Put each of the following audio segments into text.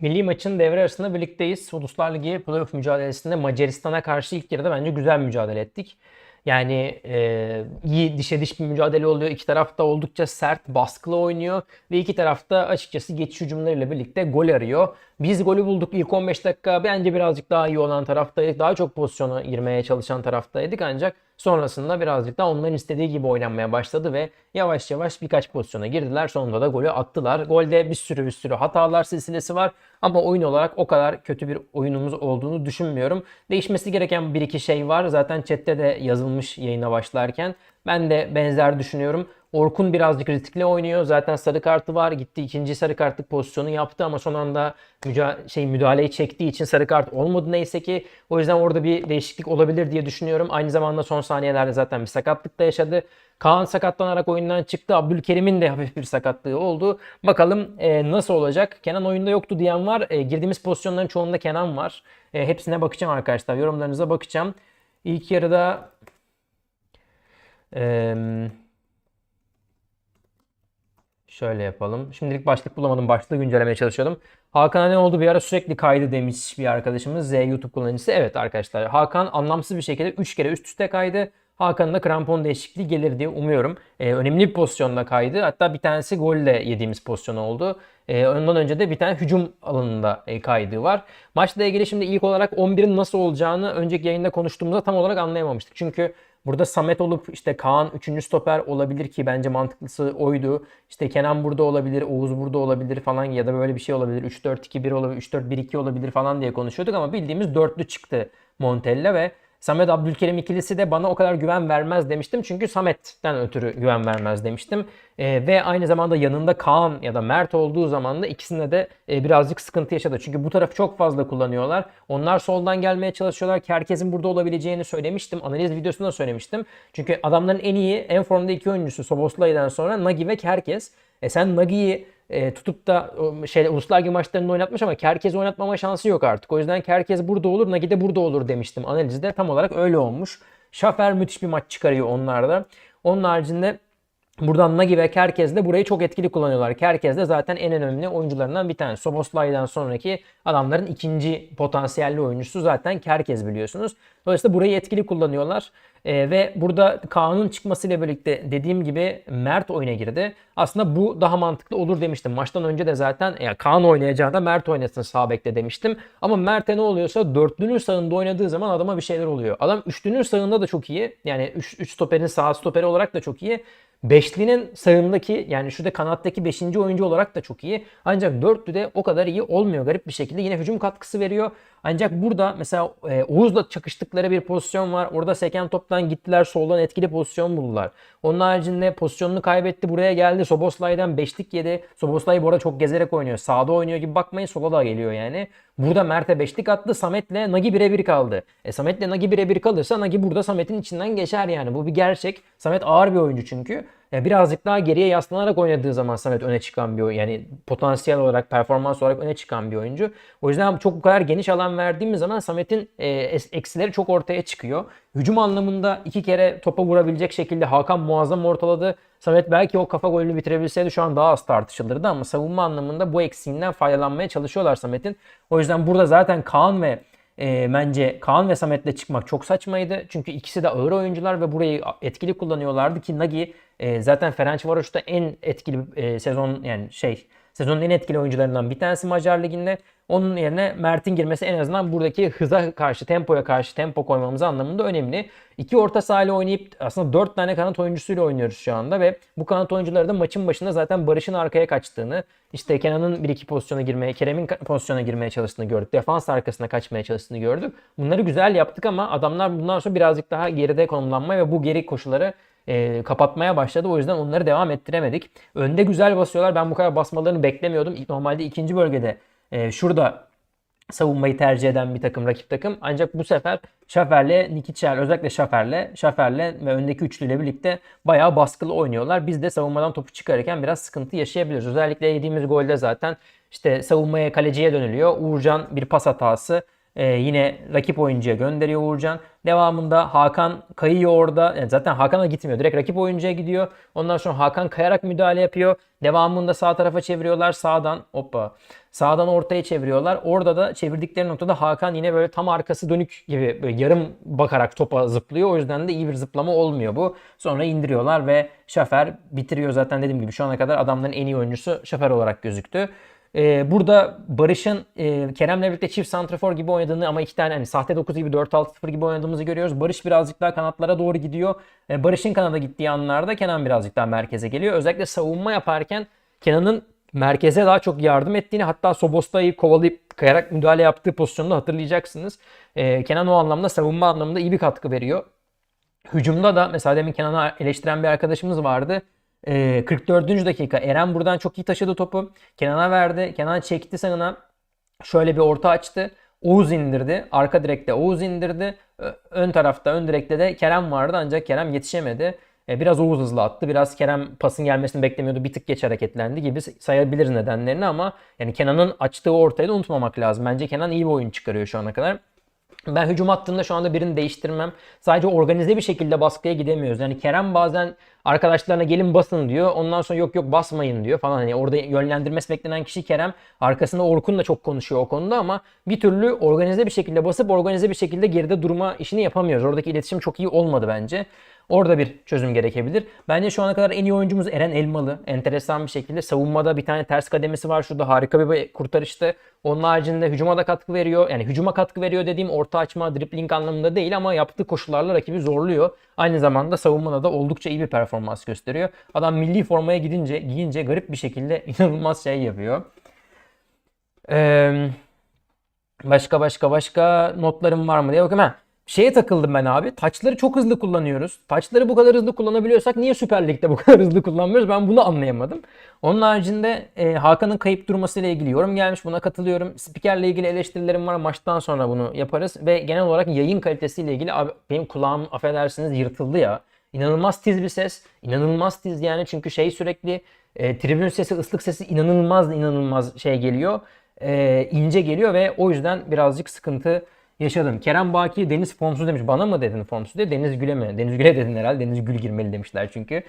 Milli maçın devre arasında birlikteyiz. Uluslar Ligi playoff mücadelesinde Macaristan'a karşı ilk yarıda bence güzel mücadele ettik. Yani e, iyi dişe diş bir mücadele oluyor. İki taraf da oldukça sert, baskılı oynuyor. Ve iki taraf da açıkçası geçiş hücumlarıyla birlikte gol arıyor. Biz golü bulduk ilk 15 dakika. Bence birazcık daha iyi olan taraftaydık. Daha çok pozisyona girmeye çalışan taraftaydık. Ancak sonrasında birazcık daha onların istediği gibi oynanmaya başladı ve yavaş yavaş birkaç pozisyona girdiler. Sonunda da golü attılar. Golde bir sürü bir sürü hatalar silsilesi var. Ama oyun olarak o kadar kötü bir oyunumuz olduğunu düşünmüyorum. Değişmesi gereken bir iki şey var. Zaten chatte de yazılmış yayına başlarken. Ben de benzer düşünüyorum. Orkun birazcık riskli oynuyor. Zaten sarı kartı var. Gitti ikinci sarı kartlık pozisyonu yaptı ama son anda müca- şey müdahaleyi çektiği için sarı kart olmadı neyse ki. O yüzden orada bir değişiklik olabilir diye düşünüyorum. Aynı zamanda son saniyelerde zaten bir sakatlık da yaşadı. Kaan sakatlanarak oyundan çıktı. Abdülkerim'in de hafif bir sakatlığı oldu. Bakalım e, nasıl olacak? Kenan oyunda yoktu diyen var. E, girdiğimiz pozisyonların çoğunda Kenan var. E, hepsine bakacağım arkadaşlar. Yorumlarınıza bakacağım. İlk yarıda eee Şöyle yapalım. Şimdilik başlık bulamadım. Başlığı güncellemeye çalışıyordum. Hakan'a ne oldu bir ara sürekli kaydı demiş bir arkadaşımız. Z YouTube kullanıcısı. Evet arkadaşlar Hakan anlamsız bir şekilde 3 kere üst üste kaydı. Hakan'ın da krampon değişikliği gelir diye umuyorum. Ee, önemli bir pozisyonda kaydı. Hatta bir tanesi golle yediğimiz pozisyon oldu. Ee, ondan önce de bir tane hücum alanında e, kaydı var. Maçla ilgili şimdi ilk olarak 11'in nasıl olacağını önceki yayında konuştuğumuzda tam olarak anlayamamıştık. Çünkü Burada Samet olup işte Kaan 3. stoper olabilir ki bence mantıklısı oydu. İşte Kenan burada olabilir, Oğuz burada olabilir falan ya da böyle bir şey olabilir. 3-4-2-1 olabilir, 3-4-1-2 olabilir falan diye konuşuyorduk ama bildiğimiz dörtlü çıktı Montella ve Samet Abdülkerim ikilisi de bana o kadar güven vermez demiştim. Çünkü Samet'ten ötürü güven vermez demiştim. Ee, ve aynı zamanda yanında Kaan ya da Mert olduğu zaman da ikisinde de e, birazcık sıkıntı yaşadı. Çünkü bu tarafı çok fazla kullanıyorlar. Onlar soldan gelmeye çalışıyorlar herkesin burada olabileceğini söylemiştim. Analiz videosunda söylemiştim. Çünkü adamların en iyi, en formda iki oyuncusu Soboslay'dan sonra Nagi ve Kerkez. E sen Nagi'yi e, tutup da şey Uluslar Ligi maçlarında oynatmış ama Kerkez oynatmama şansı yok artık. O yüzden Kerkez burada olur, Nagi de burada olur demiştim analizde. Tam olarak öyle olmuş. Şafer müthiş bir maç çıkarıyor onlarda. Onun haricinde Buradan Nagi ve Kerkez de burayı çok etkili kullanıyorlar. Kerkez de zaten en önemli oyuncularından bir tanesi. Soboslay'dan sonraki adamların ikinci potansiyelli oyuncusu zaten Kerkez biliyorsunuz. Dolayısıyla burayı etkili kullanıyorlar. Ee, ve burada Kaan'ın çıkmasıyla birlikte dediğim gibi Mert oyuna girdi. Aslında bu daha mantıklı olur demiştim. Maçtan önce de zaten ya Kaan oynayacağına Mert oynasın sağ bekte demiştim. Ama Mert'e ne oluyorsa dörtlünün sağında oynadığı zaman adama bir şeyler oluyor. Adam üçlünün sağında da çok iyi. Yani üç, üç stoperin sağ stoperi olarak da çok iyi. Beşlinin sağındaki yani şurada kanattaki 5. oyuncu olarak da çok iyi. Ancak dörtlüde o kadar iyi olmuyor garip bir şekilde. Yine hücum katkısı veriyor. Ancak burada mesela e, Oğuz'la çakıştıkları bir pozisyon var. Orada seken toptan gittiler soldan etkili pozisyon buldular. Onun haricinde pozisyonunu kaybetti buraya geldi. Soboslay'dan beşlik yedi. Soboslay bu arada çok gezerek oynuyor. Sağda oynuyor gibi bakmayın sola da geliyor yani. Burada Mert'e beşlik attı. Samet'le Nagi birebir kaldı. E Samet'le Nagi birebir kalırsa Nagi burada Samet'in içinden geçer yani. Bu bir gerçek. Samet ağır bir oyuncu çünkü. Yani birazcık daha geriye yaslanarak oynadığı zaman Samet öne çıkan bir oyuncu. Yani potansiyel olarak, performans olarak öne çıkan bir oyuncu. O yüzden çok bu kadar geniş alan verdiğimiz zaman Samet'in e, eksileri çok ortaya çıkıyor. Hücum anlamında iki kere topa vurabilecek şekilde Hakan muazzam ortaladı. Samet belki o kafa golünü bitirebilseydi şu an daha az tartışılırdı ama savunma anlamında bu eksiğinden faydalanmaya çalışıyorlar Samet'in. O yüzden burada zaten Kaan ve e, bence Kaan ve Samet'le çıkmak çok saçmaydı. Çünkü ikisi de ağır oyuncular ve burayı etkili kullanıyorlardı ki Nagi e, zaten Ferencvaros'ta en etkili e, sezon yani şey sezonun en etkili oyuncularından bir tanesi Macar Ligi'nde. Onun yerine Mert'in girmesi en azından buradaki hıza karşı, tempoya karşı tempo koymamız anlamında önemli. İki orta sahayla oynayıp aslında dört tane kanat oyuncusuyla oynuyoruz şu anda ve bu kanat oyuncuları da maçın başında zaten Barış'ın arkaya kaçtığını, işte Kenan'ın bir iki pozisyona girmeye, Kerem'in pozisyona girmeye çalıştığını gördük. Defans arkasına kaçmaya çalıştığını gördük. Bunları güzel yaptık ama adamlar bundan sonra birazcık daha geride konumlanmaya ve bu geri koşuları e, kapatmaya başladı. O yüzden onları devam ettiremedik. Önde güzel basıyorlar. Ben bu kadar basmalarını beklemiyordum. Normalde ikinci bölgede e, şurada savunmayı tercih eden bir takım rakip takım. Ancak bu sefer Şafer'le Nikitschel özellikle Şafer'le Şafer'le ve öndeki üçlüyle birlikte bayağı baskılı oynuyorlar. Biz de savunmadan topu çıkarırken biraz sıkıntı yaşayabiliriz. Özellikle yediğimiz golde zaten işte savunmaya kaleciye dönülüyor. Uğurcan bir pas hatası Ee, yine rakip oyuncuya gönderiyor Uğurcan. Devamında Hakan kayıyor orada. Yani zaten Hakan'a gitmiyor. Direkt rakip oyuncuya gidiyor. Ondan sonra Hakan kayarak müdahale yapıyor. Devamında sağ tarafa çeviriyorlar. Sağdan hoppa. Sağdan ortaya çeviriyorlar. Orada da çevirdikleri noktada Hakan yine böyle tam arkası dönük gibi böyle yarım bakarak topa zıplıyor. O yüzden de iyi bir zıplama olmuyor bu. Sonra indiriyorlar ve Şafer bitiriyor zaten dediğim gibi şu ana kadar adamların en iyi oyuncusu Şafer olarak gözüktü. Ee, burada Barış'ın e, Kerem'le birlikte çift santrafor gibi oynadığını ama iki tane hani sahte 9 gibi 4-6-0 gibi oynadığımızı görüyoruz. Barış birazcık daha kanatlara doğru gidiyor. Ee, Barış'ın kanada gittiği anlarda Kenan birazcık daha merkeze geliyor. Özellikle savunma yaparken Kenan'ın merkeze daha çok yardım ettiğini hatta Sobosta'yı kovalayıp kayarak müdahale yaptığı pozisyonda hatırlayacaksınız. Ee, Kenan o anlamda savunma anlamında iyi bir katkı veriyor. Hücumda da mesela demin Kenan'ı eleştiren bir arkadaşımız vardı. Ee, 44. dakika Eren buradan çok iyi taşıdı topu. Kenan'a verdi. Kenan çekti sanına. Şöyle bir orta açtı. Oğuz indirdi. Arka direkte Oğuz indirdi. Ön tarafta ön direkte de Kerem vardı ancak Kerem yetişemedi. E, Biraz Oğuz hızlı attı. Biraz Kerem pasın gelmesini beklemiyordu. Bir tık geç hareketlendi gibi sayabiliriz nedenlerini ama yani Kenan'ın açtığı ortayı da unutmamak lazım. Bence Kenan iyi bir oyun çıkarıyor şu ana kadar. Ben hücum hattında şu anda birini değiştirmem. Sadece organize bir şekilde baskıya gidemiyoruz. Yani Kerem bazen arkadaşlarına gelin basın diyor. Ondan sonra yok yok basmayın diyor falan. Hani orada yönlendirmesi beklenen kişi Kerem. Arkasında Orkun da çok konuşuyor o konuda ama bir türlü organize bir şekilde basıp organize bir şekilde geride durma işini yapamıyoruz. Oradaki iletişim çok iyi olmadı bence. Orada bir çözüm gerekebilir. Bence şu ana kadar en iyi oyuncumuz Eren Elmalı. Enteresan bir şekilde. Savunmada bir tane ters kademesi var. Şurada harika bir kurtarıştı. Onun haricinde hücuma da katkı veriyor. Yani hücuma katkı veriyor dediğim orta açma, dribbling anlamında değil ama yaptığı koşullarla rakibi zorluyor. Aynı zamanda savunmada da oldukça iyi bir performans gösteriyor. Adam milli formaya gidince, giyince garip bir şekilde inanılmaz şey yapıyor. Ee, başka başka başka notlarım var mı diye bakıyorum. Ha, şeye takıldım ben abi. Taçları çok hızlı kullanıyoruz. Taçları bu kadar hızlı kullanabiliyorsak niye Süper Lig'de bu kadar hızlı kullanmıyoruz? Ben bunu anlayamadım. Onun haricinde e, Hakan'ın kayıp durmasıyla ilgili yorum gelmiş. Buna katılıyorum. Spikerle ilgili eleştirilerim var. Maçtan sonra bunu yaparız. Ve genel olarak yayın kalitesiyle ilgili abi, benim kulağım affedersiniz yırtıldı ya. İnanılmaz tiz bir ses. İnanılmaz tiz yani çünkü şey sürekli e, tribün sesi, ıslık sesi inanılmaz inanılmaz şey geliyor. E, ince geliyor ve o yüzden birazcık sıkıntı yaşadım. Kerem Baki Deniz formsuz demiş. Bana mı dedin formsuz diye. Deniz Gül'e mi? Deniz Gül'e dedin herhalde. Deniz Gül girmeli demişler çünkü.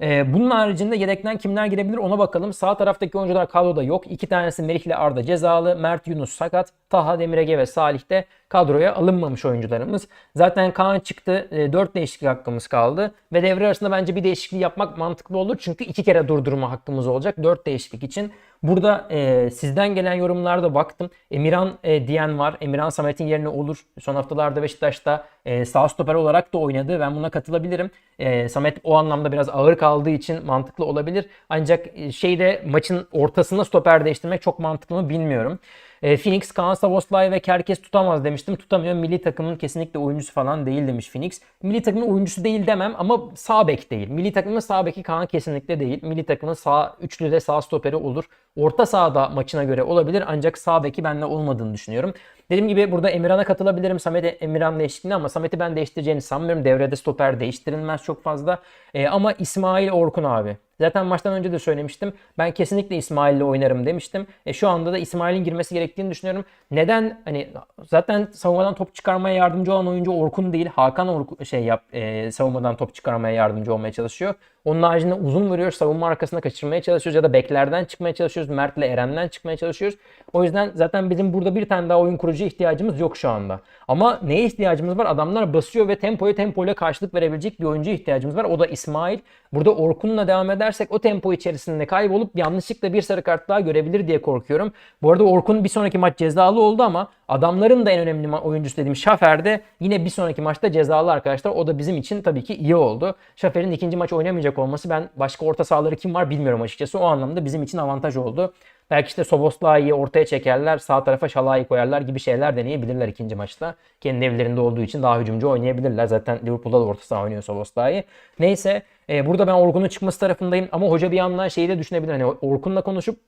Ee, bunun haricinde yedekten kimler girebilir ona bakalım. Sağ taraftaki oyuncular kadroda yok. İki tanesi Melih ile Arda cezalı. Mert Yunus sakat. Taha Demirege ve Salih de kadroya alınmamış oyuncularımız. Zaten Kaan çıktı. 4 değişiklik hakkımız kaldı. Ve devre arasında bence bir değişikliği yapmak mantıklı olur. Çünkü iki kere durdurma hakkımız olacak 4 değişiklik için. Burada e, sizden gelen yorumlarda baktım. Emirhan e, diyen var. Emirhan Samet'in yerine olur. Son haftalarda Beşiktaş'ta e, sağ stoper olarak da oynadı. Ben buna katılabilirim. E, Samet o anlamda biraz ağır kaldığı için mantıklı olabilir. Ancak e, şeyde maçın ortasında stoper değiştirmek çok mantıklı mı bilmiyorum. E, Phoenix, Kaan Savoslay ve Kerkes tutamaz demiştim. Tutamıyor. Milli takımın kesinlikle oyuncusu falan değil demiş Phoenix. Milli takımın oyuncusu değil demem ama sağ bek değil. Milli takımın sağ beki Kaan kesinlikle değil. Milli takımın sağ üçlüde sağ stoperi olur. Orta sahada maçına göre olabilir ancak sağ beki benle olmadığını düşünüyorum. Dediğim gibi burada Emirhan'a katılabilirim. Samet'e Emirhan değişikliğine ama Samet'i ben değiştireceğini sanmıyorum. Devrede stoper değiştirilmez çok fazla. E, ama İsmail Orkun abi. Zaten maçtan önce de söylemiştim. Ben kesinlikle İsmail'le oynarım demiştim. E, şu anda da İsmail'in girmesi gerektiğini düşünüyorum. Neden? Hani zaten savunmadan top çıkarmaya yardımcı olan oyuncu Orkun değil. Hakan Orkun şey yap e, savunmadan top çıkarmaya yardımcı olmaya çalışıyor. Onun haricinde uzun vuruyor. Savunma arkasına kaçırmaya çalışıyoruz ya da beklerden çıkmaya çalışıyoruz. Mert'le Eren'den çıkmaya çalışıyoruz. O yüzden zaten bizim burada bir tane daha oyun kurucu ihtiyacımız yok şu anda. Ama neye ihtiyacımız var? Adamlar basıyor ve tempoya tempoyla karşılık verebilecek bir oyuncu ihtiyacımız var. O da İsmail. Burada Orkun'la devam edersek o tempo içerisinde kaybolup yanlışlıkla bir sarı kart daha görebilir diye korkuyorum. Bu arada Orkun bir sonraki maç cezalı oldu ama adamların da en önemli oyuncusu dediğim Şafer de yine bir sonraki maçta cezalı arkadaşlar. O da bizim için tabii ki iyi oldu. Şafer'in ikinci maç oynamayacak olması ben başka orta sahaları kim var bilmiyorum açıkçası. O anlamda bizim için avantaj oldu. Belki işte Soboslai'yi ortaya çekerler, sağ tarafa Şalai'yi koyarlar gibi şeyler deneyebilirler ikinci maçta. Kendi evlerinde olduğu için daha hücumcu oynayabilirler. Zaten Liverpool'da da orta saha oynuyor Soboslai. Neyse e, burada ben Orkun'un çıkması tarafındayım ama hoca bir yandan şeyi de düşünebilir. Hani Orkun'la konuşup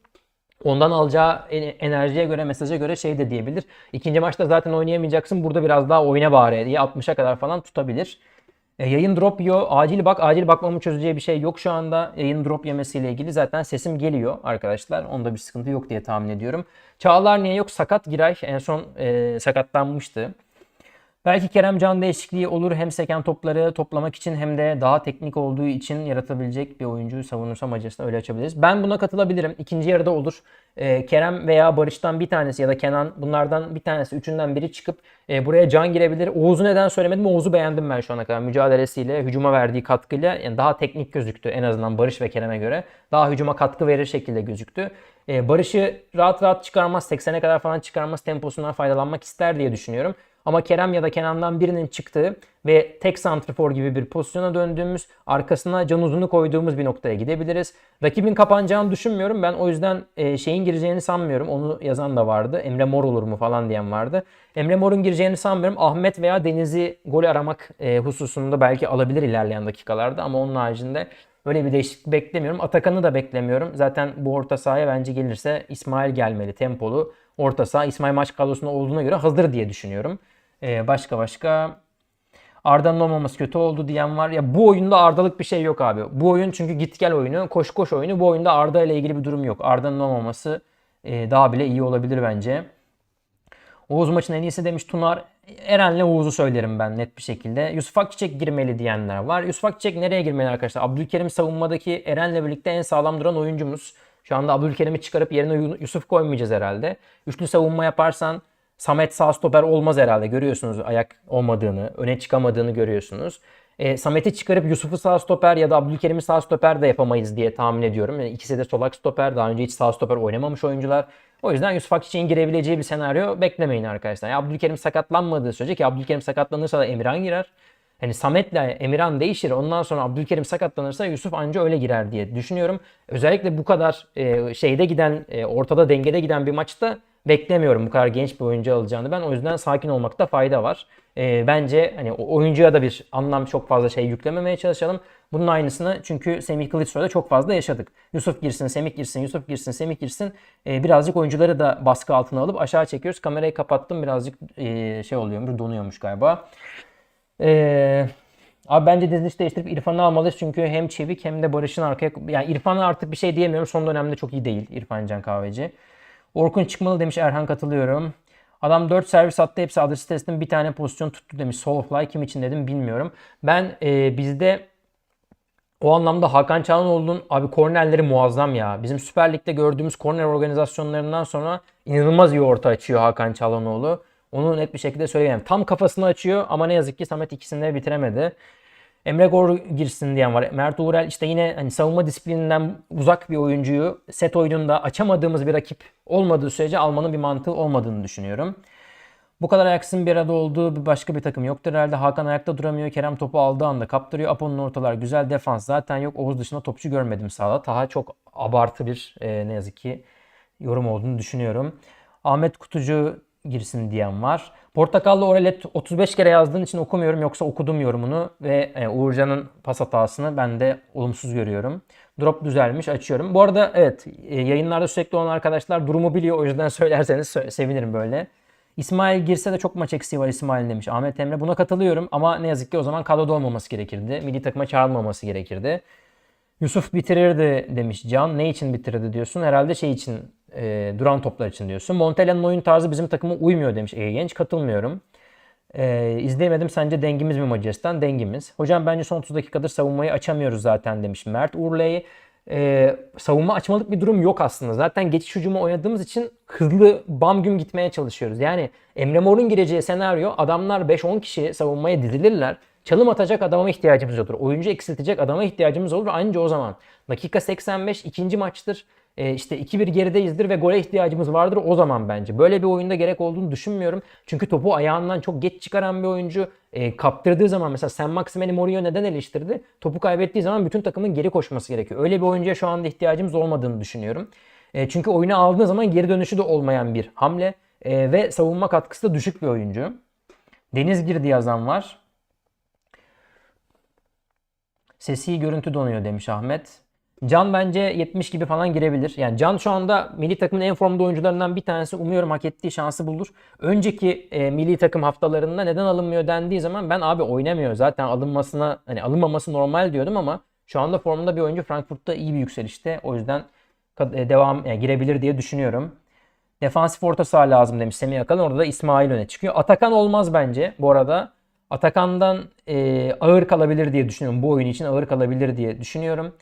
Ondan alacağı enerjiye göre, mesaja göre şey de diyebilir. İkinci maçta zaten oynayamayacaksın. Burada biraz daha oyna bari diye 60'a kadar falan tutabilir. E, yayın drop yiyor. Acil bak. Acil bakmamın çözeceği bir şey yok şu anda. Yayın drop yemesiyle ilgili zaten sesim geliyor arkadaşlar. Onda bir sıkıntı yok diye tahmin ediyorum. Çağlar niye yok? Sakat Giray en son e, sakatlanmıştı. Belki Kerem Can değişikliği olur. Hem seken topları toplamak için hem de daha teknik olduğu için yaratabilecek bir oyuncuyu savunursa Macaristan öyle açabiliriz. Ben buna katılabilirim. İkinci yarıda olur. Ee, Kerem veya Barış'tan bir tanesi ya da Kenan bunlardan bir tanesi üçünden biri çıkıp e, buraya Can girebilir. Oğuz'u neden söylemedim? Oğuz'u beğendim ben şu ana kadar. Mücadelesiyle, hücuma verdiği katkıyla yani daha teknik gözüktü en azından Barış ve Kerem'e göre. Daha hücuma katkı verir şekilde gözüktü. Ee, Barış'ı rahat rahat çıkarmaz, 80'e kadar falan çıkarmaz temposundan faydalanmak ister diye düşünüyorum. Ama Kerem ya da Kenan'dan birinin çıktığı ve tek santrfor gibi bir pozisyona döndüğümüz, arkasına can uzunu koyduğumuz bir noktaya gidebiliriz. Rakibin kapanacağını düşünmüyorum. Ben o yüzden e, şeyin gireceğini sanmıyorum. Onu yazan da vardı. Emre Mor olur mu falan diyen vardı. Emre Mor'un gireceğini sanmıyorum. Ahmet veya Deniz'i gol aramak e, hususunda belki alabilir ilerleyen dakikalarda ama onun haricinde Öyle bir değişiklik beklemiyorum. Atakan'ı da beklemiyorum. Zaten bu orta sahaya bence gelirse İsmail gelmeli. Tempolu orta saha İsmail maç kadrosunda olduğuna göre hazır diye düşünüyorum. Ee, başka başka Arda'nın olmaması kötü oldu diyen var. Ya bu oyunda Arda'lık bir şey yok abi. Bu oyun çünkü git gel oyunu, koş koş oyunu. Bu oyunda Arda ile ilgili bir durum yok. Arda'nın olmaması e, daha bile iyi olabilir bence. Oğuz maçın en iyisi demiş Tunar. Eren'le Oğuz'u söylerim ben net bir şekilde. Yusuf Akçiçek girmeli diyenler var. Yusuf Akçiçek nereye girmeli arkadaşlar? Abdülkerim savunmadaki Eren'le birlikte en sağlam duran oyuncumuz. Şu anda Abdülkerim'i çıkarıp yerine Yusuf koymayacağız herhalde. Üçlü savunma yaparsan Samet sağ stoper olmaz herhalde. Görüyorsunuz ayak olmadığını, öne çıkamadığını görüyorsunuz. E, Samet'i çıkarıp Yusuf'u sağ stoper ya da Abdülkerim'i sağ stoper de yapamayız diye tahmin ediyorum. Yani ikisi de solak stoper. Daha önce hiç sağ stoper oynamamış oyuncular. O yüzden Yusuf Akçiçek'in girebileceği bir senaryo beklemeyin arkadaşlar. Yani Abdülkerim sakatlanmadığı sürece ki Abdülkerim sakatlanırsa da Emirhan girer. Hani Samet'le Emirhan değişir. Ondan sonra Abdülkerim sakatlanırsa Yusuf anca öyle girer diye düşünüyorum. Özellikle bu kadar e, şeyde giden, e, ortada dengede giden bir maçta beklemiyorum bu kadar genç bir oyuncu alacağını ben. O yüzden sakin olmakta fayda var. E, bence hani oyuncuya da bir anlam çok fazla şey yüklememeye çalışalım. Bunun aynısını çünkü Semih Kılıçsoy'da çok fazla yaşadık. Yusuf girsin, Semih girsin, Yusuf girsin, Semih girsin. E, birazcık oyuncuları da baskı altına alıp aşağı çekiyoruz. Kamerayı kapattım birazcık e, şey oluyormuş, donuyormuş galiba. Eee... Abi bence diziliş değiştirip İrfan'ı almalıyız çünkü hem çevik hem de Barış'ın arkaya... Yani İrfan'a artık bir şey diyemiyorum. Son dönemde çok iyi değil İrfan Can Kahveci. Orkun çıkmalı demiş Erhan katılıyorum. Adam 4 servis attı hepsi adresi testinin bir tane pozisyon tuttu demiş. Soulfly kim için dedim bilmiyorum. Ben e, bizde o anlamda Hakan Çalhanoğlu'nun abi kornerleri muazzam ya. Bizim Süper Lig'de gördüğümüz korner organizasyonlarından sonra inanılmaz iyi orta açıyor Hakan Çalhanoğlu. Onu net bir şekilde söyleyeyim. Tam kafasını açıyor ama ne yazık ki Samet ikisini de bitiremedi. Emre Gor girsin diyen var. Mert Uğurel işte yine hani savunma disiplininden uzak bir oyuncuyu set oyununda açamadığımız bir rakip olmadığı sürece almanın bir mantığı olmadığını düşünüyorum. Bu kadar ayaksın bir arada olduğu bir başka bir takım yoktur herhalde. Hakan ayakta duramıyor. Kerem topu aldığı anda kaptırıyor. Apo'nun ortalar güzel defans zaten yok. Oğuz dışında topçu görmedim sahada. Taha çok abartı bir e, ne yazık ki yorum olduğunu düşünüyorum. Ahmet Kutucu girsin diyen var. Portakallı Orelet 35 kere yazdığın için okumuyorum yoksa okudum yorumunu ve e, Uğurcan'ın pas hatasını ben de olumsuz görüyorum. Drop düzelmiş açıyorum. Bu arada evet e, yayınlarda sürekli olan arkadaşlar durumu biliyor o yüzden söylerseniz sevinirim böyle. İsmail girse de çok maç eksiği var İsmail demiş Ahmet Emre. Buna katılıyorum ama ne yazık ki o zaman kadroda olmaması gerekirdi. Milli takıma çağrılmaması gerekirdi. Yusuf bitirirdi demiş Can. Ne için bitirirdi diyorsun? Herhalde şey için e, duran toplar için diyorsun. Montella'nın oyun tarzı bizim takıma uymuyor demiş Ege Genç. Katılmıyorum. E, izleyemedim. Sence dengimiz mi Macaristan? Dengimiz. Hocam bence son 30 dakikadır savunmayı açamıyoruz zaten demiş Mert Urley. E, savunma açmalık bir durum yok aslında. Zaten geçiş hücumu oynadığımız için hızlı bam güm gitmeye çalışıyoruz. Yani Emre Mor'un gireceği senaryo adamlar 5-10 kişi savunmaya dizilirler. Çalım atacak adama ihtiyacımız olur. Oyuncu eksiltecek adama ihtiyacımız olur. Anca o zaman. Dakika 85 ikinci maçtır e, işte 2-1 gerideyizdir ve gole ihtiyacımız vardır o zaman bence. Böyle bir oyunda gerek olduğunu düşünmüyorum. Çünkü topu ayağından çok geç çıkaran bir oyuncu e, kaptırdığı zaman mesela Sen Maximen'i Mourinho neden eleştirdi? Topu kaybettiği zaman bütün takımın geri koşması gerekiyor. Öyle bir oyuncuya şu anda ihtiyacımız olmadığını düşünüyorum. E, çünkü oyunu aldığı zaman geri dönüşü de olmayan bir hamle e, ve savunma katkısı da düşük bir oyuncu. Deniz girdi yazan var. Sesi görüntü donuyor demiş Ahmet. Can bence 70 gibi falan girebilir. Yani Can şu anda milli takımın en formda oyuncularından bir tanesi. Umuyorum hak ettiği şansı bulur. Önceki e, milli takım haftalarında neden alınmıyor dendiği zaman ben abi oynamıyor. Zaten alınmasına hani alınmaması normal diyordum ama şu anda formda bir oyuncu Frankfurt'ta iyi bir yükselişte. O yüzden e, devam yani girebilir diye düşünüyorum. Defansif orta saha lazım demiş Semih Akalın. Orada da İsmail öne çıkıyor. Atakan olmaz bence bu arada. Atakan'dan e, ağır kalabilir diye düşünüyorum. Bu oyun için ağır kalabilir diye düşünüyorum.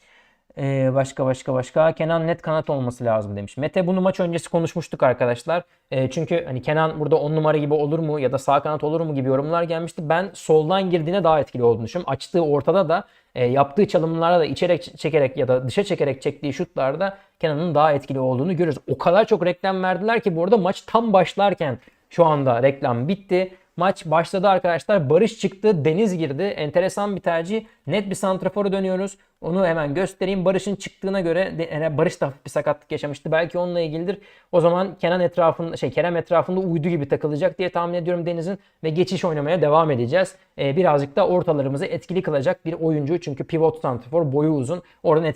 E, başka başka başka. Kenan net kanat olması lazım demiş. Mete bunu maç öncesi konuşmuştuk arkadaşlar. E, çünkü hani Kenan burada 10 numara gibi olur mu ya da sağ kanat olur mu gibi yorumlar gelmişti. Ben soldan girdiğine daha etkili olduğunu düşünüyorum. Açtığı ortada da e, yaptığı çalımlarda da içerek çekerek ya da dışa çekerek çektiği şutlarda Kenan'ın daha etkili olduğunu görüyoruz. O kadar çok reklam verdiler ki bu arada maç tam başlarken şu anda reklam bitti. Maç başladı arkadaşlar. Barış çıktı. Deniz girdi. Enteresan bir tercih. Net bir santrafora dönüyoruz. Onu hemen göstereyim. Barış'ın çıktığına göre Barış da bir sakatlık yaşamıştı. Belki onunla ilgilidir. O zaman Kenan etrafında şey Kerem etrafında uydu gibi takılacak diye tahmin ediyorum Deniz'in ve geçiş oynamaya devam edeceğiz. Ee, birazcık da ortalarımızı etkili kılacak bir oyuncu. Çünkü pivot santrafor boyu uzun. Oradan etkili